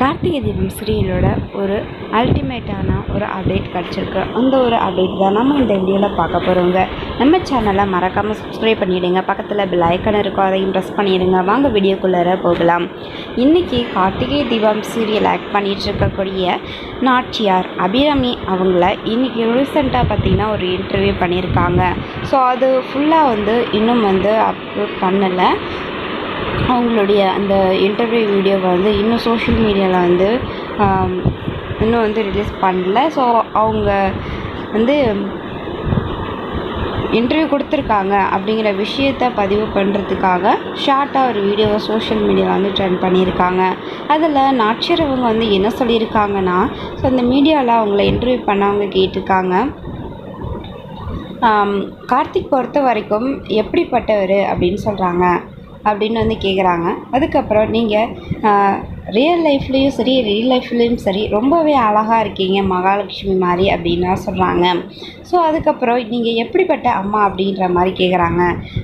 கார்த்திகை தீபம் சீரியலோட ஒரு அல்டிமேட்டான ஒரு அப்டேட் கிடச்சிருக்கு. அந்த ஒரு அப்டேட் தான் நம்ம இந்த வீடியோவில் பார்க்க போகிறோங்க நம்ம சேனலை மறக்காமல் சப்ஸ்கிரைப் பண்ணிவிடுங்க பக்கத்தில் பில் ஐக்கன் இருக்கும். அதையும் ப்ரெஸ் பண்ணிவிடுங்க வாங்க வீடியோக்குள்ளார போகலாம். இன்றைக்கி கார்த்திகை தீபம் சீரியல் ஆக்ட் பண்ணிகிட்டு இருக்கக்கூடிய நாச்சியார் அபிராமி அவங்கள இன்றைக்கி ரீசெண்டாக பார்த்திங்கன்னா ஒரு இன்டர்வியூ பண்ணியிருக்காங்க. ஸோ அது ஃபுல்லாக வந்து இன்னும் வந்து அப்லோட் பண்ணலை. அவங்களுடைய அந்த இன்டர்வியூ வீடியோவை வந்து இன்னும் சோஷியல் மீடியாவில் வந்து இன்னும் வந்து ரிலீஸ் பண்ணல. ஸோ அவங்க வந்து இன்டர்வியூ கொடுத்துருக்காங்க அப்படிங்கிற விஷயத்த பதிவு பண்ணுறதுக்காக ஷார்ட்டாக ஒரு வீடியோவை சோஷியல் மீடியாவில் வந்து ட்ரெண்ட் பண்ணியிருக்காங்க. அதில் நாச்சியர் அவங்க வந்து என்ன சொல்லியிருக்காங்கன்னா ஸோ அந்த மீடியாவில் அவங்கள இன்டர்வியூ பண்ணவங்க கேட்டிருக்காங்க. கார்த்திக் பொறுத்த வரைக்கும் எப்படிப்பட்டவர் அப்படின்னு சொல்கிறாங்க அப்படின்னு வந்து கேட்குறாங்க அதுக்கப்புறம் நீங்கள் ரியல் லைஃப்லேயும் சரி ரியல் லைஃப்லேயும் சரி ரொம்பவே அழகாக இருக்கீங்க மகாலட்சுமி மாதிரி அப்படின்னு சொல்கிறாங்க ஸோ அதுக்கப்புறம் நீங்கள் எப்படிப்பட்ட அம்மா அப்படின்ற மாதிரி கேட்குறாங்க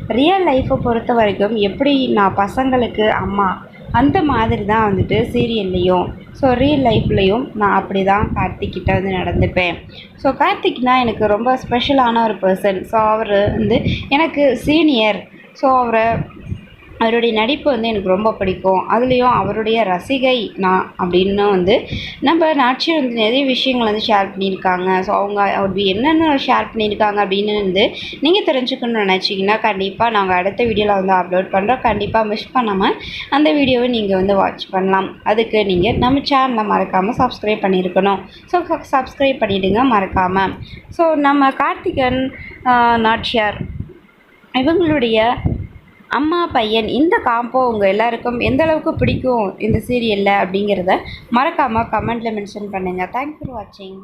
ரியல் லைஃப்பை பொறுத்த வரைக்கும் எப்படி நான் பசங்களுக்கு அம்மா அந்த மாதிரி தான் வந்துட்டு சீரியல்லையும் ஸோ ரியல் லைஃப்லேயும் நான் அப்படி தான் கார்த்திக்கிட்ட வந்து நடந்துப்பேன். ஸோ கார்த்திக்னா எனக்கு ரொம்ப ஸ்பெஷலான ஒரு பர்சன் ஸோ அவர் வந்து எனக்கு சீனியர் ஸோ அவரை அவருடைய நடிப்பு வந்து எனக்கு ரொம்ப பிடிக்கும். அதுலேயும் அவருடைய ரசிகை நான் அப்படின்னு வந்து நம்ம நாச்சியர் வந்து நிறைய விஷயங்கள் வந்து ஷேர் பண்ணியிருக்காங்க. ஸோ அவங்க அப்படி என்னென்ன ஷேர் பண்ணியிருக்காங்க அப்படின்னு வந்து நீங்கள் தெரிஞ்சுக்கணும்னு நினச்சிங்கன்னா கண்டிப்பாக நாங்கள் அடுத்த வீடியோவில் வந்து அப்லோட் பண்ணுறோம் கண்டிப்பாக மிஸ் பண்ணாமல் அந்த வீடியோவை நீங்கள் வந்து வாட்ச் பண்ணலாம். அதுக்கு நீங்கள் நம்ம சேனலை மறக்காமல் சப்ஸ்கிரைப் பண்ணியிருக்கணும். ஸோ சப்ஸ்கிரைப் பண்ணிவிடுங்க மறக்காமல் ஸோ நம்ம கார்த்திகன் நாட்சியார் இவங்களுடைய அம்மா பையன் இந்த காம்போ உங்கள் எல்லாருக்கும் எந்த அளவுக்கு பிடிக்கும் இந்த சீரியலில் அப்படிங்கிறத மறக்காமல் கமெண்ட்டில் மென்ஷன் பண்ணுங்கள் தேங்க்ஸ் ஃபார் வாட்சிங்